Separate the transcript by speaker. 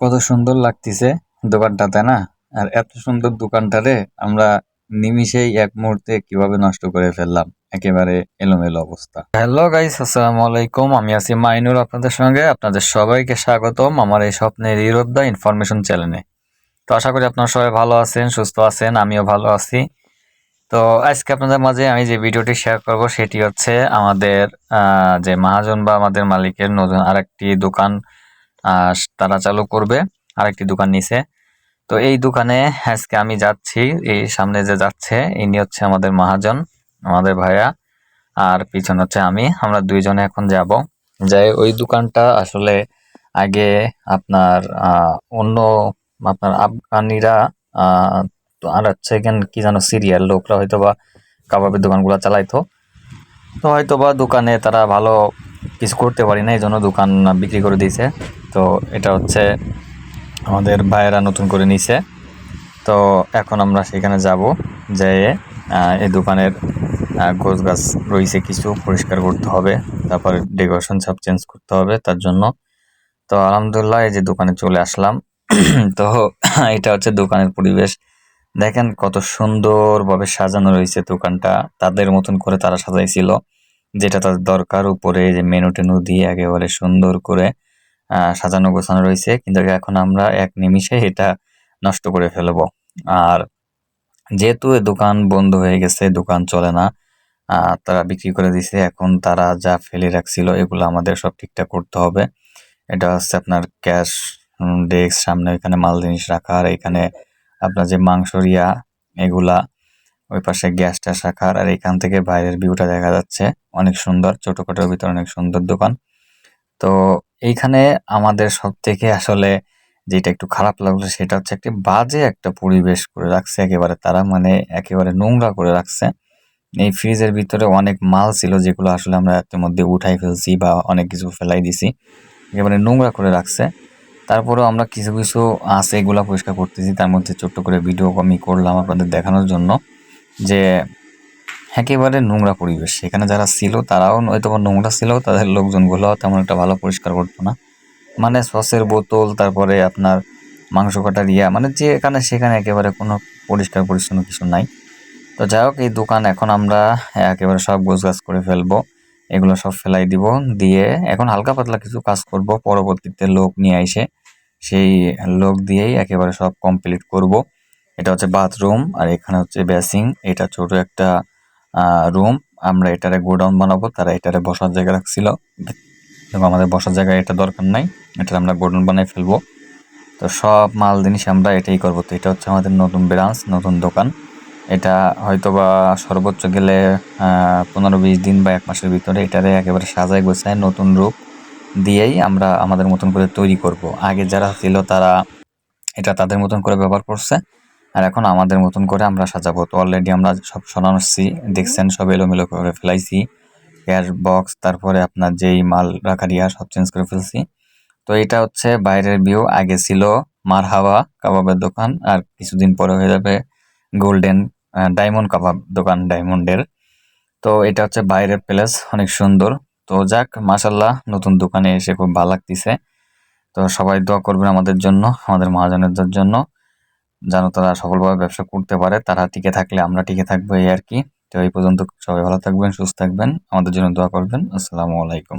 Speaker 1: কত সুন্দর লাগতেছে দোকানটাতে না? আর এত সুন্দর দোকানটারে আমরা নিমিষেই এক মুহূর্তে কীভাবে নষ্ট করে ফেললাম, একেবারে এলোমেলো অবস্থা। হ্যালো গাইস, আসসালামু আলাইকুম। আমি আছি মাইনুর আপনাদের সঙ্গে। আপনাদের সবাইকে স্বাগতম আমার এই স্বপ্নের ইরোদ্দা ইনফরমেশন চ্যানেলে। তো আশা করি আপনারা সবাই ভালো আছেন, সুস্থ আছেন, আমিও ভালো আছি। তো আজকে আপনাদের মাঝে আমি যে ভিডিওটি শেয়ার করব, সেটি হচ্ছে আমাদের যে মহাজন বা আমাদের মালিকের নতুন আরেকটি দোকান তারা চালু করবে আরেকটি দোকান নিছে। তো এই দোকানে আজকে আমি যাচ্ছি, এই সামনে যে যাচ্ছে, ইনি হচ্ছে আমাদের মহাজন, আমাদের ভাইয়া, আর পিছন হচ্ছে আমি। আমরা দুইজনে এখন যাব। যাই, ওই দোকানটা আসলে আগে আপনার অন্য আপনার আফগানিরা আর হচ্ছে এখানে কি জানো সিরিয়াল লোকরা হয়তো বা কাবাবের দোকানগুলো চালাইতো। তো হয়তো বা দোকানে তারা ভালো কিছু করতে পারি না এই জন্য দোকান বিক্রি করে দিয়েছে। তো এটা হচ্ছে আমাদের ভাইয়েরা নতুন করে নিছে। তো এখন আমরা সেখানে যাব যে এই দোকানের গোছ গাছ রয়েছে কিছু, পরিষ্কার করতে হবে। তারপরে ডেকোরেশন সব চেঞ্জ করতে হবে তার জন্য। তো আলহামদুলিল্লাহ, এই যে দোকানে চলে আসলাম। তো এটা হচ্ছে দোকানের পরিবেশ। দেখেন কত সুন্দরভাবে সাজানো রয়েছে দোকানটা। তাদের মতন করে তারা সাজাইছিল। যেটা তাদের দরকার উপরে যে মেনু টেনু দিয়ে একেবারে সুন্দর করে সাজানো গোছানো রয়েছে। কিন্তু এখন আমরা এক নিমিষে এটা নষ্ট করে ফেলব। আর যেহেতু দোকান বন্ধ হয়ে গেছে, দোকান চলে না তারা বিক্রি করে দিছে, এখন তারা যা ফেলে রাখছিল, এগুলো আমাদের সব ঠিকঠাক করতে হবে। এটা হচ্ছে আপনার ক্যাশ ডেস্ক, সামনে এখানে মাল জিনিস রাখা, আর এখানে আপনার যে মাংসরিয়া এগুলা ওই পাশে গ্যাস ট্যাস রাখার আর এখান থেকে বাইরের ভিউটা দেখা যাচ্ছে। অনেক সুন্দর ছোট ছোটখাটোর ভিতরে অনেক সুন্দর দোকান। তো এইখানে আমাদের সব থেকে আসলে যেটা একটু খারাপ লাগল, সেটা হচ্ছে একটি বাজে একটা পরিবেশ করে রাখছে একেবারে তারা মানে একেবারে নোংরা করে রাখছে। এই ফ্রিজের ভিতরে অনেক মাল ছিল, যেগুলো আসলে আমরা মধ্যে উঠাই ফেলছি বা অনেক কিছু ফেলাই দিছি। একেবারে নোংরা করে রাখছে। তারপরেও আমরা কিছু কিছু আছে এগুলো পরিষ্কার করতেছি। তার মধ্যে ছোট্ট করে ভিডিও আমি করলাম আপনাদের দেখানোর জন্য। যে একেবারে নোংরা পরিবেশ। সেখানে যারা ছিল, তারাও হয়তো নোংরা ছিল, তাদের লোকজনগুলো তেমন একটা ভালো পরিষ্কার করতো না। মানে সসের বোতল, তারপরে আপনার মাংস কাটার ইয়া মানে যে এখানে সেখানে একেবারে কোনো পরিষ্কার পরিচ্ছন্ন কিছু নাই। তো যাই হোক, এই দোকান এখন আমরা একেবারে সব গোছ গাছ করে ফেলব। এগুলো সব ফেলাই দিব, দিয়ে এখন হালকা পাতলা কিছু কাজ করব। পরবর্তীতে লোক নিয়ে এসে সেই লোক দিয়েই একেবারে সব কমপ্লিট করব। এটা হচ্ছে বাথরুম আর এখানে হচ্ছে বেসিং এটা ছোট একটা রুম আমরা এটারে গোডাউন বানাবো, তারা এটারে বসার জায়গা রাখছিল। এবং আমাদের বসার জায়গা এটা দরকার নাই। এটা আমরা গোডাউন বানাই ফেলব। তো সব মাল জিনিস আমরা এটাই করব। তো এটা হচ্ছে আমাদের নতুন ব্রাঞ্চ নতুন দোকান। এটা হয়তো বা সর্বোচ্চ গেলে পনেরো বিশ দিন বা এক মাসের ভিতরে এটারে একেবারে সাজায় গোছায় নতুন রূপ দিয়েই আমরা আমাদের মতন করে তৈরি করব। আগে যারা ছিল তারা এটা তাদের মতন করে ব্যবহার করছে। আর এখন আমাদের মতন করে আমরা সাজাবো। তো অলরেডি আমরা সব সরানোচ্ছি দেখছেন, সব এলোমেলো করে ফেলাইছি। ক্যাশ বক্স তারপরে আপনার যেই মাল রাখার ইয়া, সব চেঞ্জ করে ফেলছি। তো এটা হচ্ছে বাইরের ভিউ আগে ছিল মার হাওয়া কাবাবের দোকান, আর কিছুদিন পরে হয়ে যাবে গোল্ডেন ডায়মন্ড কাবাব দোকান ডায়মন্ডের তো এটা হচ্ছে বাইরের প্লেস অনেক সুন্দর। তো যাক মাসাল্লাহ নতুন দোকানে এসে খুব ভালো লাগতেছে। তো সবাই দোয়া করবেন আমাদের জন্য, আমাদের মহাজনদের জন্য। যেন তারা সফলভাবে ব্যবসা করতে পারে, তারা টিকে থাকলে আমরা টিকে থাকব এই আর কি। তো এই পর্যন্ত সবাই ভালো থাকবেন, সুস্থ থাকবেন। আমাদের জন্য দোয়া করবেন। আসসালামু আলাইকুম।